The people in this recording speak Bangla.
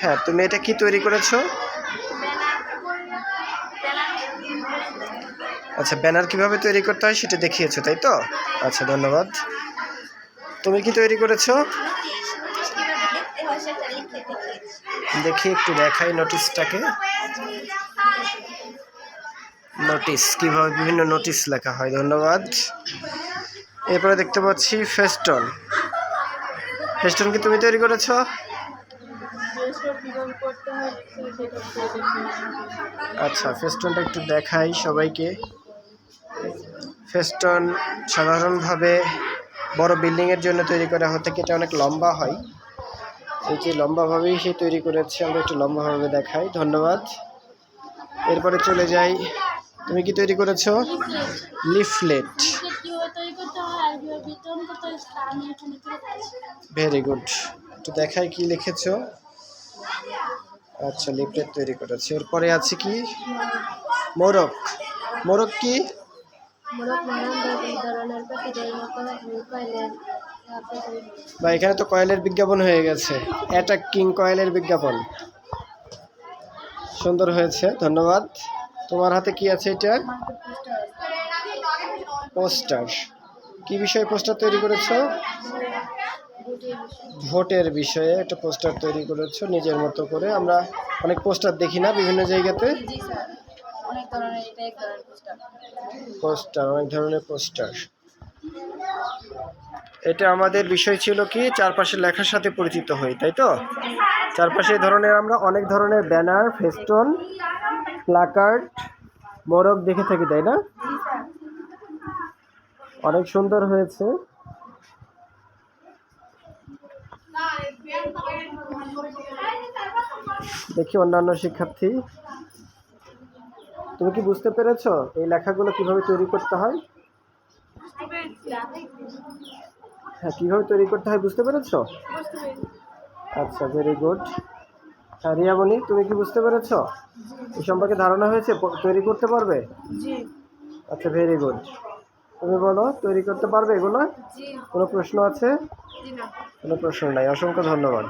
হ্যাঁ তুমি এটা কি তৈরি করেছ? আচ্ছা ব্যানার কীভাবে তৈরি করতে হয় সেটা দেখিয়েছো, তাই তো? আচ্ছা ধন্যবাদ। তুমি কি তৈরি করেছ? দেখি, একটু দেখাই নোটিশটাকে নোটিশ কীভাবে বিভিন্ন নোটিশ লেখা হয়, ধন্যবাদ। এরপরে দেখতে পাচ্ছি ফেস্টন ফেস্টন কি তুমি তৈরি করেছ? আচ্ছা ফেস্টনটা একটু দেখাই সবাইকে। ফেস্টন সাধারণভাবে বড় বিল্ডিংয়ের জন্য তৈরি করা হতে এটা অনেক লম্বা হয়। এই যে লম্বাভাবেই সে তৈরি করেছে আমরা একটু লম্বাভাবে দেখাই ধন্যবাদ। এরপরে চলে যাই। তুমি কি তৈরি করেছ? লিফলেট। Very good. একটু দেখাই কি লিখেছো। আচ্ছা লিফলেট তৈরি করেছে এরপরে আছে কি? মোরক মোরক কি? বা এখানে তো কয়েলের বিজ্ঞাপন হয়ে গেছে। অ্যাটাক কিং কয়েলের বিজ্ঞাপন। সুন্দর হয়েছে, ধন্যবাদ। তোমার হাতে কি আছে এটা? পোস্টার। কি বিষয়ে পোস্টার তৈরি করেছ? ভোটের বিষয়ে একটা পোস্টার তৈরি করেছ নিজের মতো করে। আমরা অনেক পোস্টার দেখি না বিভিন্ন জায়গাতে? পোস্টার। অনেক ধরনের পোস্টার। এটা আমাদের বিষয় ছিল কি চারপাশে লেখার সাথে পরিচিত হই তাই তো? চারপাশে ধরনের আমরা অনেক ধরনের ব্যানার ফেস্টন প্লাকার্ড মোরক দেখে থাকি তাই না? অনেক সুন্দর হয়েছে। দেখি অন্যান্য শিক্ষার্থী। তুমি কি বুঝতে পেরেছ এই লেখাগুলো কীভাবে তৈরি করতে হয়? হ্যাঁ কীভাবে তৈরি করতে হয় বুঝতে পেরেছ? আচ্ছা ভেরি গুড হ্যাঁ রিয়ামণি তুমি কি বুঝতে পেরেছ? এই সম্পর্কে ধারণা হয়েছে তৈরি করতে পারবে? আচ্ছা ভেরি গুড তুমি বলো তৈরি করতে পারবে এগুলো? কোনো প্রশ্ন আছে? কোনো প্রশ্ন নাই। অসংখ্য ধন্যবাদ।